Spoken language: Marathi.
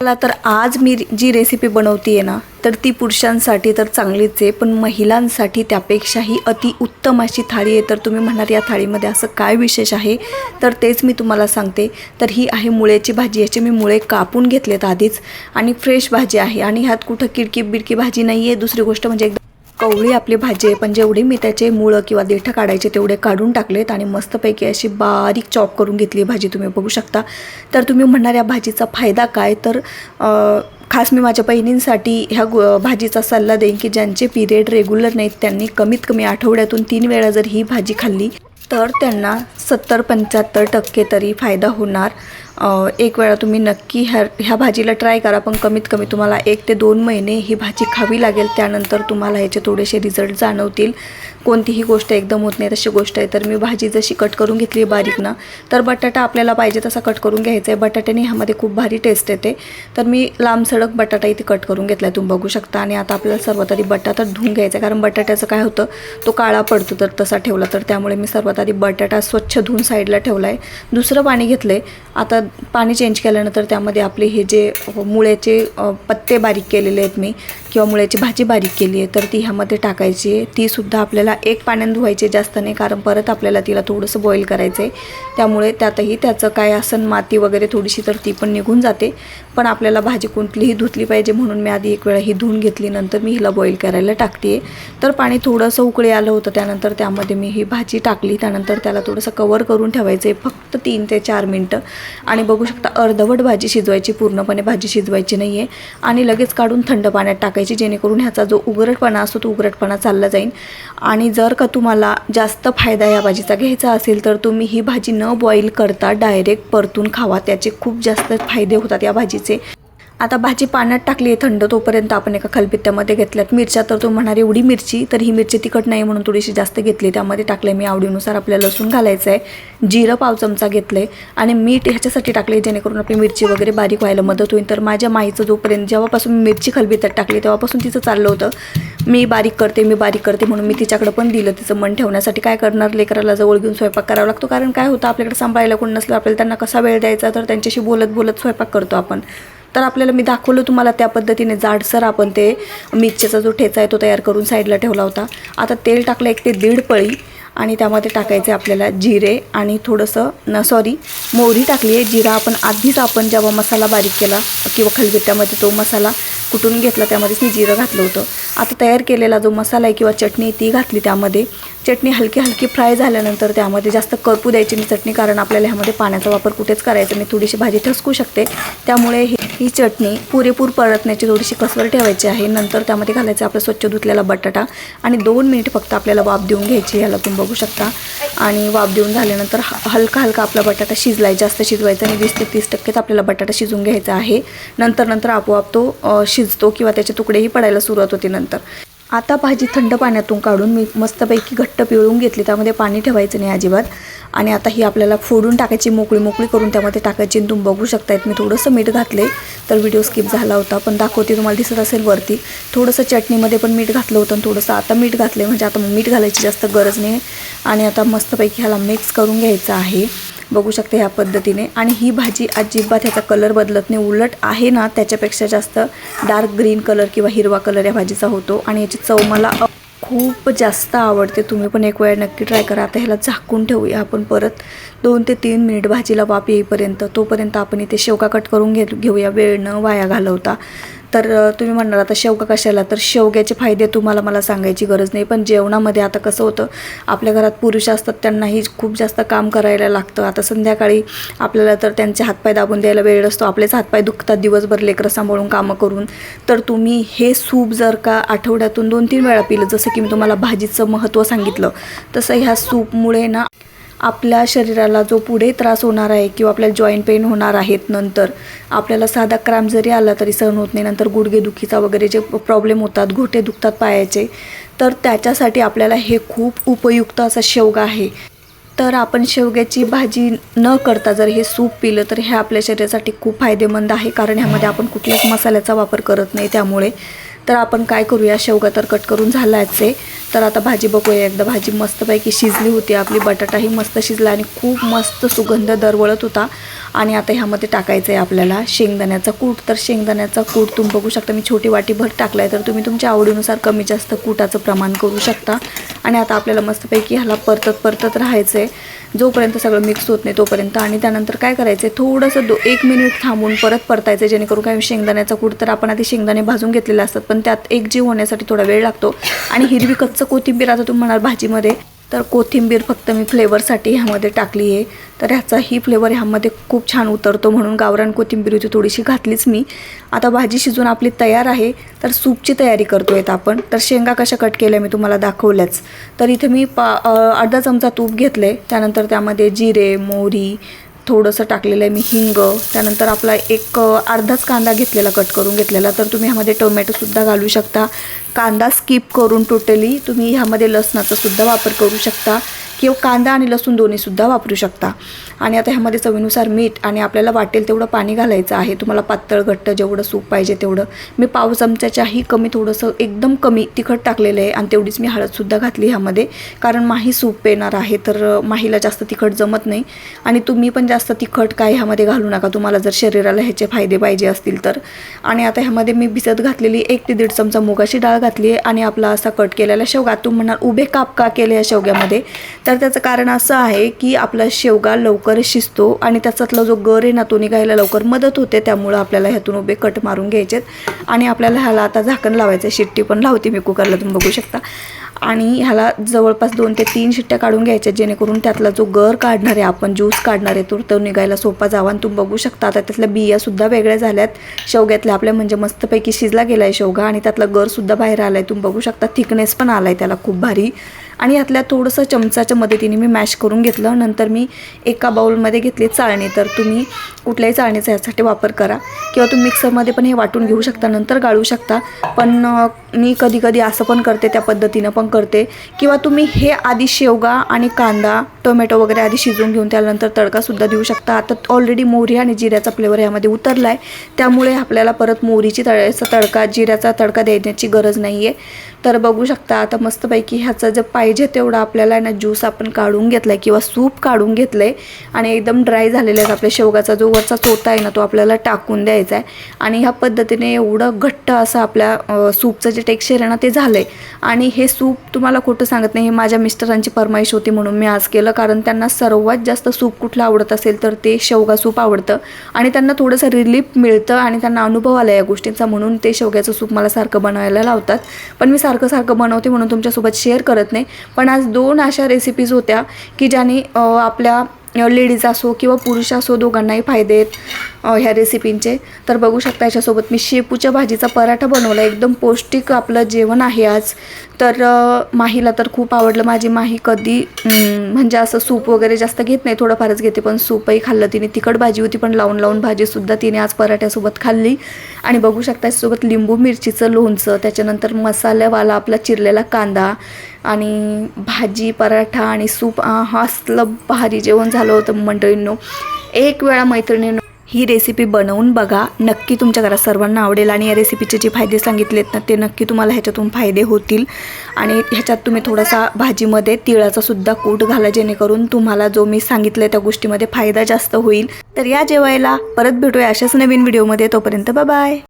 मला तर आज मी जी रेसिपी बनवते आहे ना तर ती पुरुषांसाठी तर चांगलीच आहे पण महिलांसाठी त्यापेक्षाही अति उत्तम अशी थाळी आहे. तर तुम्ही म्हणणार या थाळीमध्ये असं काय विशेष आहे? तर तेच मी तुम्हाला सांगते. तर ही आहे मुळ्याची भाजी याचे मी मुळे कापून घेतलेत आधीच. आणि फ्रेश भाजी आहे. आणि ह्यात कुठं किडकी बिडकी भाजी नाही आहे दुसरी गोष्ट म्हणजे एकदम कवळी आपली भाजी आहे पण जेवढी मी त्याचे मुळं किंवा देठं काढायचे तेवढे काढून टाकलेत आणि मस्तपैकी अशी बारीक चॉप करून घेतली भाजी तुम्ही बघू शकता. तर तुम्ही म्हणणार या भाजीचा फायदा काय? तर खास मी माझ्या बहिणींसाठी ह्या गो भाजीचा सल्ला देईन की ज्यांचे पिरियड रेग्युलर नाहीत त्यांनी कमीत कमी आठवड्यातून तीन वेळा जर ही भाजी खाल्ली तर त्यांना सत्तर पंच्याहत्तर टक्के तरी फायदा होणार. एक वेळा तुम्ही नक्की ह्या ह्या भाजीला ट्राय करा पण कमीत कमी तुम्हाला एक ते दोन महिने ही भाजी खावी लागेल. त्यानंतर तुम्हाला ह्याचे थोडेसे रिझल्ट जाणवतील. कोणतीही गोष्ट एकदम होत नाही तशी गोष्ट आहे. तर मी भाजी जशी कट करून घेतली बारीक ना तर बटाटा आपल्याला पाहिजे तसा कट करून घ्यायचा आहे. बटाट्याने ह्यामध्ये खूप भारी टेस्ट येते. तर मी लांब सडक बटाटा इथे कट करून घेतला आहे तुम्ही बघू शकता. आणि आता आपल्याला सर्वात आधी बटाटा धुवून घ्यायचा आहे. कारण बटाट्याचं काय होतं तो काळा पडतो तर तसा ठेवला. तर त्यामुळे मी सर्वात आधी बटाटा स्वच्छ धुवून साईडला ठेवला आहे दुसरं पाणी घेतलं आहे आता पाणी चेंज केल्यानंतर त्यामध्ये आपले हे जे मुळ्याचे पत्ते बारीक केलेले आहेत मी किंवा मुळ्याची भाजी बारीक केली आहे तर ती ह्यामध्ये टाकायची आहे. तीसुद्धा आपल्याला एक पाण्यानं धुवायची जास्त नाही कारण परत आपल्याला तिला थोडंसं बॉईल करायचं आहे. त्यामुळे त्यातही त्याचं काय असन माती वगैरे थोडीशी तर ती पण निघून जाते. पण आपल्याला भाजी कुठलीही धुतली पाहिजे म्हणून मी आधी एक वेळा ही धुवून घेतली नंतर मी हिला बॉईल करायला टाकते. आहे तर पाणी थोडंसं उकळी आलं होतं त्यानंतर त्यामध्ये मी ही भाजी टाकली त्यानंतर त्याला थोडंसं कवर करून ठेवायचं आहे फक्त तीन ते चार मिनटं. आणि बघू शकता अर्धवट भाजी शिजवायची पूर्णपणे भाजी शिजवायची नाही आहे आणि लगेच काढून थंड पाण्यात टाकायची जेणेकरून ह्याचा जो उगरटपणा असतो तो उगरटपणा चालला जाईल आणि जर का तुम्हाला जास्त फायदा या भाजीचा घ्यायचा असेल तर तुम्ही ही भाजी न बॉईल करता डायरेक्ट परतून खावा. त्याचे खूप जास्त फायदे होतात या भाजीचे. आता भाजी पाण्यात टाकली आहे थंड तोपर्यंत आपण एका खलबित्त्यामध्ये घेतल्यात. मिरच्या तर तो म्हणणार एवढी मिरची तर ही मिरची तिखट नाही म्हणून थोडीशी जास्त घेतली. त्यामध्ये टाकले मी आवडीनुसार आपल्याला लसूण घालायचं आहे जिरं पाव चमचा घेतलं आहे आणि मीठ ह्याच्यासाठी टाकले जेणेकरून आपली मिरची वगैरे बारीक व्हायला मदत होईल. तर माझ्या माईचं जोपर्यंत जेव्हापासून मी मिरची खलबित्त्यात टाकली तेव्हापासून तिचं चाललं होतं. मी बारीक करते मी बारीक करते म्हणून मी तिच्याकडे पण दिलं. तिचं मन ठेवण्यासाठी काय करणार? लेकराला जवळ घेऊन स्वयंपाक करावा लागतो. कारण काय होतं आपल्याकडे सांभाळायला कोण नसलं आपल्याला त्यांना कसा वेळ द्यायचा? तर त्यांच्याशी बोलत बोलत स्वयंपाक करतो आपण. तर आपल्याला मी दाखवलं तुम्हाला त्या पद्धतीने जाडसर आपण ते मिरच्याचा जो ठेचा आहे तो तयार करून साईडला ठेवला होता. आता तेल टाकलं एक ते दीड पळी आणि त्यामध्ये टाकायचे आपल्याला जिरे आणि थोडंसं न सॉरी मोहरी टाकली आहे. जिरा आपण आधीच आपण जेव्हा मसाला बारीक केला किंवा खलबिट्ट्यामध्ये तो मसाला कुटून घेतला त्यामध्येच मी जिरं घातलं होतं. आता तयार केलेला जो मसाला आहे किंवा चटणी ती घातली त्यामध्ये. चटणी हलकी हलकी फ्राय झाल्यानंतर त्यामध्ये जास्त करपू द्यायची नाही चटणी कारण आपल्याला ह्यामध्ये पाण्याचा वापर कुठेच करायचा नाही. थोडीशी भाजी ठसकू शकते. त्यामुळे ही ही चटणी पुरेपूर परतण्याची थोडीशी कसवर ठेवायची आहे. नंतर त्यामध्ये घालायचं आपला स्वच्छ धुतलेला बटाटा. आणि दोन मिनिट फक्त आपल्याला वाफ देऊन घ्यायची ह्याला तुम्ही बघू शकता. आणि वाफ देऊन झाल्यानंतर ह- हलका हलका आपला बटाटा शिजलाय जास्त शिजवायचा आणि वीस ते तीस टक्केच आपल्याला बटाटा शिजून घ्यायचा आहे. नंतर नंतर आपोआप तो शिजतो किंवा त्याचे तुकडेही पडायला सुरुवात होते नंतर. आता भाजी थंड पाण्यातून काढून मी मस्तपैकी घट्ट पिळून घेतली. त्यामध्ये पाणी ठेवायचं नाही अजिबात. आणि आता ही आपल्याला फोडून टाकायची मोकळी मोकळी करून त्यामध्ये टाकायची तुम्ही बघू शकतायत मी थोडंसं मीठ घातले तर व्हिडिओ स्किप झाला होता पण दाखवते तुम्हाला दिसत असेल वरती. थोडंसं चटणीमध्ये पण मीठ घातलं होतं आणि थोडंसं आता मीठ घातलं म्हणजे आता मीठ घालायची जास्त गरज नाही. आणि आता मस्तपैकी ह्याला मिक्स करून घ्यायचं आहे. बघू शकते ह्या पद्धतीने. आणि ही भाजी अजिबात ह्याचा कलर बदलत नाही. उलट आहे ना त्याच्यापेक्षा जास्त डार्क ग्रीन कलर किंवा हिरवा कलर या भाजीचा होतो. आणि याची चव मला खूप जास्त आवडते. तुम्ही पण एक वेळ नक्की ट्राय करा. आता ह्याला झाकून ठेवूया आपण परत. दोन ते तीन मिनिट भाजीला वाप येईपर्यंत. तोपर्यंत आपण इथे शेवका कट करून घे घेऊया. वेळ न वाया घालवता. तर तुम्ही म्हणणार आता शेवगा कशाला? तर शेवग्याचे फायदे तुम्हाला मला सांगायची गरज नाही. पण जेवणामध्ये आता कसं होतं आपल्या घरात पुरुष असतात त्यांनाही खूप जास्त काम करायला लागतं. आता संध्याकाळी आपल्याला तर त्यांचे हातपाय दाबून द्यायला वेळ असतो. आपलेच हातपाय दुखतात दिवसभर लेकरं सांभाळून कामं करून. तर तुम्ही हे सूप जर का आठवड्यातून दोन तीन वेळा पिलं जसं की मी तुम्हाला भाजीचं महत्त्व सांगितलं तसं ह्या सूपमुळे ना आपल्या शरीराला जो पुढे त्रास होणार आहे किंवा आपल्याला जॉईंट पेन होणार आहेत नंतर आपल्याला साधा क्रॅम्प जरी आला तरी सहन होत नाही नंतर गुडघेदुखीचा वगैरे जे प्रॉब्लेम होतात घोटे दुखतात पायाचे तर त्याच्यासाठी आपल्याला हे खूप उपयुक्त असा शेवगा आहे. तर आपण शेवग्याची भाजी न करता जर हे सूप पिलं तर हे आपल्या शरीरासाठी खूप फायदेमंद आहे कारण ह्यामध्ये आपण कुठल्याच मसाल्याचा वापर करत नाही त्यामुळे तर आपण काय करूया? शेवगा तर कट करून झालाच आहे. तर आता भाजी बघूया. एकदा भाजी मस्तपैकी शिजली होती. आपली बटाटाही मस्त शिजला आणि खूप मस्त सुगंध दरवळत होता. आणि आता ह्यामध्ये टाकायचं आहे आपल्याला शेंगदाण्याचा कूट. तर शेंगदाण्याचा कूट तुम्ही बघू शकता. मी छोटी वाटीभर टाकला आहे तर तुम्ही तुमच्या आवडीनुसार कमी जास्त कूटाचं प्रमाण करू शकता. आणि आता आपल्याला मस्तपैकी ह्याला परतत परतत राहायचं आहे जोपर्यंत सगळं मिक्स होत नाही तोपर्यंत. आणि त्यानंतर काय करायचं आहे थोडंसं दो एक मिनिट थांबून परत परतायचं आहे जेणेकरून काय शेंगदाण्याचा कूट तर आपण आधी शेंगदाणे भाजून घेतलेले असतात पण त्यात एक जीव होण्यासाठी थोडा वेळ लागतो. आणि हिरवी कच्चं कोथिंबीर आता तुम्ही म्हणाल भाजीमध्ये. तर कोथिंबीर फक्त मी फ्लेवरसाठी ह्यामध्ये टाकली आहे. तर ह्याचाही फ्लेवर ह्यामध्ये खूप छान उतरतो म्हणून गावरान कोथिंबीर होती थोडीशी घातलीच मी. आता भाजी शिजून आपली तयार आहे. तर सूपची तयारी करतो आहेत आपण. तर शेंगा कशा कट केल्या मी तुम्हाला दाखवल्याच. तर इथे मी पा अर्धा चमचा तूप घेतलं आहे त्यानंतर त्यामध्ये जिरे मोहरी थोडंसं टाकलेलं आहे मी हिंग. त्यानंतर आपला एक अर्धाच कांदा घेतलेला कट करून घेतलेला. तर तुम्ही ह्यामध्ये टोमॅटोसुद्धा घालू शकता. कांदा स्किप करून टोटली तुम्ही ह्यामध्ये लसणाचासुद्धा वापर करू शकता. किंवा कांदा आणि लसूण दोन्हीसुद्धा वापरू शकता. आणि आता ह्यामध्ये चवीनुसार मीठ आणि आपल्याला वाटेल तेवढं पाणी घालायचं आहे. तुम्हाला पातळ घट्ट जेवढं सूप पाहिजे तेवढं. मी पाव चमच्याच्याही कमी थोडंसं एकदम कमी तिखट टाकलेलं आहे आणि तेवढीच मी हळदसुद्धा घातली ह्यामध्ये. कारण माही सूप येणार आहे तर माहीला जास्त तिखट जमत नाही. आणि तुम्ही पण जास्त तिखट काय ह्यामध्ये घालू नका. तुम्हाला जर शरीराला ह्याचे फायदे पाहिजे असतील तर. आणि आता ह्यामध्ये मी भिजत घातलेली एक ते दीड चमचा मुगाची डाळ घातली आहे. आणि आपला असा कट केलेला शेवगा तू म्हणाल उभे काप का केले या शेवग्यामध्ये. तर त्याचं कारण असं आहे की आपला शेवगा लवकर शिजतो आणि त्याच्यातला जो गर आहे ना तो निघायला लवकर मदत होते. त्यामुळं आपल्याला ह्यातून उभे कट मारून घ्यायचेत. आणि आपल्याला ह्याला आता झाकण लावायचं आहे शिट्टी पण लावते मी कुकरला तुम्ही बघू शकता. आणि ह्याला जवळपास दोन ते तीन शिट्ट्या काढून घ्यायच्या जेणेकरून त्यातला जो गर काढणार आहे आपण ज्यूस काढणार आहे तो तो निघायला सोपा जावा. आणि तुम्ही बघू शकता आता त्यातल्या बियासुद्धा वेगळ्या झाल्यात. शेवग्यातल्या आपल्या म्हणजे मस्तपैकी शिजला गेला आहे शेवगा आणि त्यातला गरसुद्धा बाहेर आला आहे तुम्ही बघू शकता थिकनेस पण आला आहे त्याला खूप भारी. आणि यातल्या थोडंसं चमचाच्या मदतीने मी मॅश करून घेतलं. नंतर मी एका बाउलमध्ये घेतली चाळणी. तर तुम्ही कुठल्याही चाळणीचा ह्यासाठी वापर करा किंवा तुम्ही मिक्सरमध्ये पण हे वाटून घेऊ शकता. नंतर गाळू शकता. पण मी कधी कधी असं पण करते त्या पद्धतीनं पण करते. किंवा तुम्ही हे आधी शेवगा आणि कांदा टोमॅटो वगैरे आधी शिजवून घेऊन त्यानंतर तडकासुद्धा देऊ शकता. आता ऑलरेडी मोहरी आणि जिऱ्याचा फ्लेवर यामध्ये उतरला आहे त्यामुळे आपल्याला परत मोहरीची तळ्याचा तडका जिऱ्याचा तडका देण्याची गरज नाही आहे तर बघू शकता आता मस्तपैकी ह्याचा जर पाहिजे तेवढा आपल्याला आहे ना ज्यूस आपण काढून घेतला आहे किंवा सूप काढून घेतलं आहे आणि एकदम ड्राय झालेले आहेत आपल्या शेवगाचा जो वरचा चोथा आहे ना तो आपल्याला टाकून द्यायचा आहे. आणि ह्या पद्धतीने एवढं घट्ट असं आपल्या सूपचं जे टेक्स्चर आहे ना ते झालं आहे आणि हे सूप तुम्हाला खोटं सांगत नाही हे माझ्या मिस्टरांची फरमाईश होती म्हणून मी आज केलं. कारण त्यांना सर्वात जास्त सूप कुठलं आवडत असेल तर ते शेवगा सूप आवडतं. आणि त्यांना थोडंसं रिलीफ मिळतं आणि त्यांना अनुभव आला या गोष्टींचा म्हणून ते शेवग्याचं सूप मला सारखं बनवायला लावतात. पण मी सारखं सारखं बनवते म्हणून तुमच्यासोबत शेअर करत नाही. पण आज दोन अशा रेसिपीज होत्या की ज्याने आपल्या लेडीज असो किंवा पुरुष असो दोघांनाही फायदे आहेत ह्या रेसिपींचे तर बघू शकता याच्यासोबत मी शेपूच्या भाजीचा पराठा बनवला. एकदम पौष्टिक आपलं जेवण आहे आज. तर माहीला तर खूप आवडलं. माझी माही कधी म्हणजे असं सूप वगैरे जास्त घेत नाही थोडंफारच घेते पण सूपही खाल्लं. तिने तिखट भाजी होती पण लावून लावून भाजीसुद्धा तिने आज पराठ्यासोबत खाल्ली. आणि बघू शकता याच्यासोबत लिंबू मिरचीचं लोणचं त्याच्यानंतर मसाल्यावाला आपला चिरलेला कांदा आणि भाजी पराठा आणि सूप हा असलं भारी जेवण झालं होतं मंडळींनो. एक वेळा मैत्रिणींनो ही रेसिपी बनवून बघा. नक्की तुमच्या घरात सर्वांना आवडेल आणि या रेसिपीचे जे फायदे सांगितलेत ना ते नक्की तुम्हाला ह्याच्यातून फायदे होतील. आणि ह्याच्यात तुम्ही थोडासा भाजीमध्ये तिळाचा सुद्धा कूट घाला जेणेकरून तुम्हाला जो मी सांगितलं त्या गोष्टीमध्ये फायदा जास्त होईल. तर या जेवायला परत भेटूया अशाच नवीन व्हिडिओमध्ये तोपर्यंत बाय